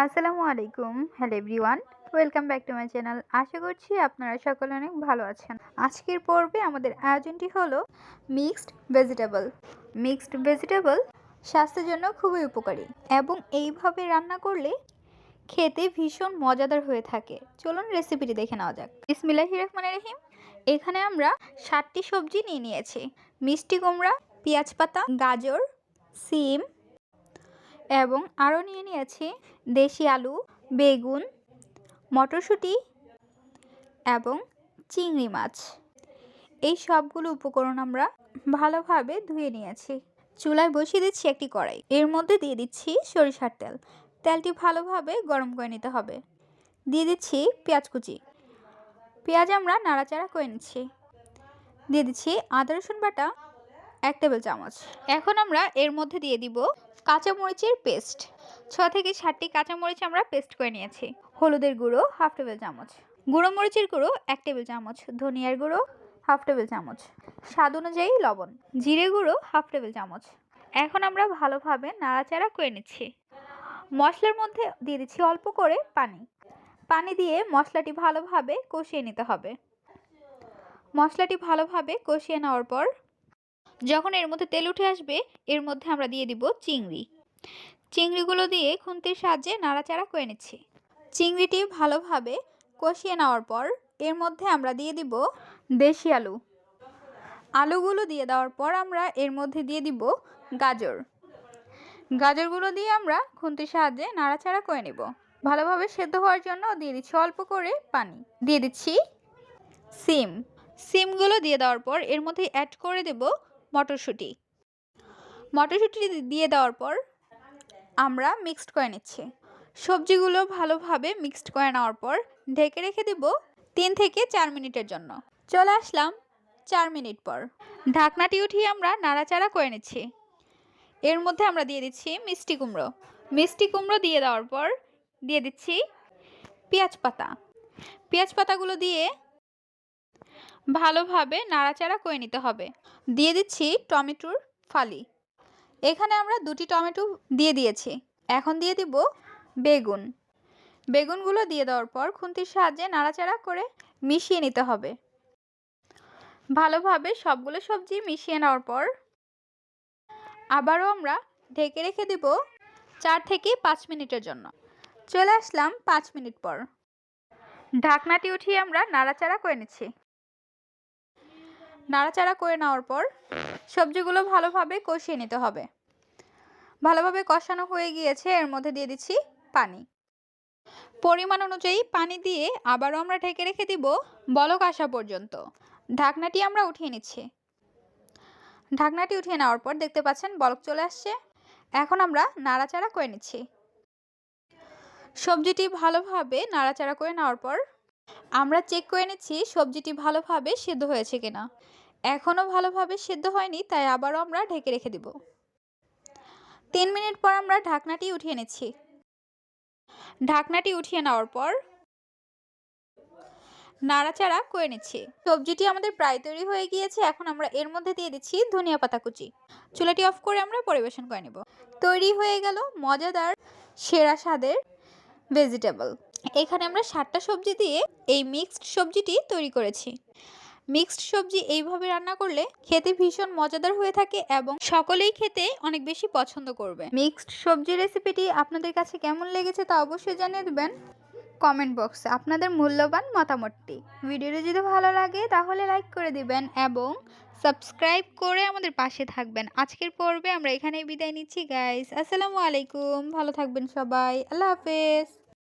আসসালামু আলাইকুম। Hello everyone welcome back to my channel আশা করছি আপনারা সকলে অনেক ভালো আছেন। আজকের পর্বে আমাদের আয়োজনটি হলো মিক্সড ভেজিটেবল মিক্সড ভেজিটেবল স্বাস্থ্যের জন্য খুবই উপকারী এবং এইভাবে রান্না করলে খেতে ভীষণ মজাদার হয়ে থাকে। চলুন রেসিপিটি দেখে নেওয়া যাক। ইসমিল্লাহি রহমান রহিম। এখানে আমরা ষাটটি সবজি নিয়ে নিয়েছি। মিষ্টি কুমড়া, পেঁয়াজ পাতা, গাজর, সিম এবং আরও নিয়ে নিয়েছি দেশি আলু, বেগুন, মটরশুঁটি এবং চিংড়ি মাছ। এই সবগুলো উপকরণ আমরা ভালোভাবে ধুয়ে নিয়েছি। চুলায় বসিয়ে দিচ্ছি একটি কড়াই। এর মধ্যে দিয়ে দিচ্ছি সরিষার তেল। তেলটি ভালোভাবে গরম করে নিতে হবে। দিয়ে দিচ্ছি পেঁয়াজ কুচি। পেঁয়াজ আমরা নাড়াচাড়া করে নিচ্ছি। দিয়ে দিচ্ছি আদা রসুন বাটা এক টেবিল চামচ। এখন আমরা এর মধ্যে দিয়ে দিব কাঁচামরিচের পেস্ট। ছ থেকে ষাটটি কাঁচামরিচ আমরা পেস্ট করে নিয়েছি। হলুদের গুঁড়ো, হাফ টেবিল চামচ। গুঁড়ো মরিচের গুঁড়ো, এক টেবিল চামচ। ধনিয়ার গুঁড়ো, হাফ টেবিল চামচ। স্বাদ অনুযায়ী লবণ। জিরে গুঁড়ো, হাফ টেবিল চামচ। এখন আমরা ভালোভাবে নাড়াচাড়া করে নিচ্ছি। মশলার মধ্যে দিয়ে দিচ্ছি অল্প করে পানি। পানি দিয়ে মশলাটি ভালোভাবে কষিয়ে নিতে হবে। মশলাটি ভালোভাবে কষিয়ে নেওয়ার পর যখন এর মধ্যে তেল উঠে আসবে, এর মধ্যে আমরা দিয়ে দিব চিংড়ি। চিংড়িগুলো দিয়ে খুন্তির সাহায্যে নাড়াচাড়া করে নিচ্ছি। চিংড়িটি ভালোভাবে কষিয়ে নেওয়ার পর, এর মধ্যে আমরা দিয়ে দিব দেশি আলু। আলুগুলো দিয়ে দেওয়ার পর আমরা এর মধ্যে দিয়ে দিব গাজর। গাজরগুলো দিয়ে আমরা খুন্তির সাহায্যে নাড়াচাড়া করে নেব। ভালোভাবে সেদ্ধ হওয়ার জন্য দিয়ে দিচ্ছি অল্প করে পানি। দিয়ে দিচ্ছি সিম। সিমগুলো দিয়ে দেওয়ার পর এর মধ্যে অ্যাড করে দেব মটরশুঁটি। মটরশুঁটি দিয়ে দেওয়ার পর আমরা মিক্সড করে নিচ্ছি। সবজিগুলো ভালোভাবে মিক্সড করে নেওয়ার পর ঢেকে রেখে দেব তিন থেকে চার মিনিটের জন্য। চলে আসলাম চার মিনিট পর। ঢাকনাটি উঠিয়ে আমরা নাড়াচাড়া করে নিচ্ছি। এর মধ্যে আমরা দিয়ে দিচ্ছি মিষ্টি কুমড়ো। মিষ্টি কুমড়ো দিয়ে দেওয়ার পর দিয়ে দিচ্ছি পেঁয়াজ পাতা। পেঁয়াজ পাতাগুলো দিয়ে ভালোভাবে নাড়াচাড়া করে নিতে হবে। দিয়ে দিচ্ছি টমেটোর ফালি। এখানে আমরা দুটি টমেটো দিয়ে দিয়েছি। এখন দিয়ে দিব বেগুন। বেগুনগুলো দিয়ে দেওয়ার পর খুন্তির সাহায্যে নাড়াচাড়া করে মিশিয়ে নিতে হবে। ভালোভাবে সবগুলো সবজি মিশিয়ে নেওয়ার পর আবারও আমরা ঢেকে রেখে দেব চার থেকে পাঁচ মিনিটের জন্য। চলে আসলাম পাঁচ মিনিট পর। ঢাকনাটি উঠিয়ে আমরা নাড়াচাড়া করে নিচ্ছি। নাড়াচাড়া করে নেওয়ার পর সবজিগুলো ভালোভাবে কষিয়ে নিতে হবে। ভালোভাবে কষানো হয়ে গিয়েছে, এর মধ্যে দিয়ে দিচ্ছি পানি। পরিমাণ অনুযায়ী পানি দিয়ে আবারও আমরা ঢেকে রেখে দিব বলক আসা পর্যন্ত। ঢাকনাটি আমরা উঠিয়ে নিচ্ছি। ঢাকনাটি উঠিয়ে নেওয়ার পর দেখতে পাচ্ছেন বলক চলে আসছে। এখন আমরা নাড়াচাড়া করে নিচ্ছি। সবজিটি ভালোভাবে নাড়াচাড়া করে নেওয়ার পর আমরা চেক করে নিচ্ছি সবজিটি ভালোভাবে সেদ্ধ হয়েছে কিনা। এখনও ভালোভাবে সেদ্ধ হয়নি, তাই আবারও আমরা ঢেকে রেখে দিব। তিন মিনিট পর আমরা ঢাকনাটি উঠিয়ে নিচ্ছি। ঢাকনাটি উঠিয়ে নেওয়ার পর নাড়াচাড়া করে নিচ্ছি। সবজিটি আমাদের প্রায় তৈরি হয়ে গিয়েছে, এখন আমরা এর মধ্যে দিয়ে দিচ্ছি ধনিয়া পাতা কুচি। চুলাটি অফ করে আমরা পরিবেশন করে নেব। তৈরি হয়ে গেল মজাদার সেরা স্বাদের ভেজিটেবল এখানে আমরা সাতটা সবজি দিয়ে এই মিক্সড সবজিটি তৈরি করেছি। মিক্সড সবজি এইভাবে রান্না করলে খেতে ভীষণ মজাদার হয়ে থাকে এবং সকলেই খেতে অনেক বেশি পছন্দ করবে। মিক্সড সবজি রেসিপিটি আপনাদের কাছে কেমন লেগেছে তা অবশ্যই জানিয়ে দেবেন। কমেন্ট বক্সে আপনাদের মূল্যবান মতামতটি। ভিডিওটি যদি ভালো লাগে তাহলে লাইক করে দিবেন এবং সাবস্ক্রাইব করে আমাদের পাশে থাকবেন। আজকের পর্বে আমরা এখানেই বিদায় নিচ্ছি গাইস আসসালামু আলাইকুম। ভালো থাকবেন সবাই। আল্লাহ হাফেজ।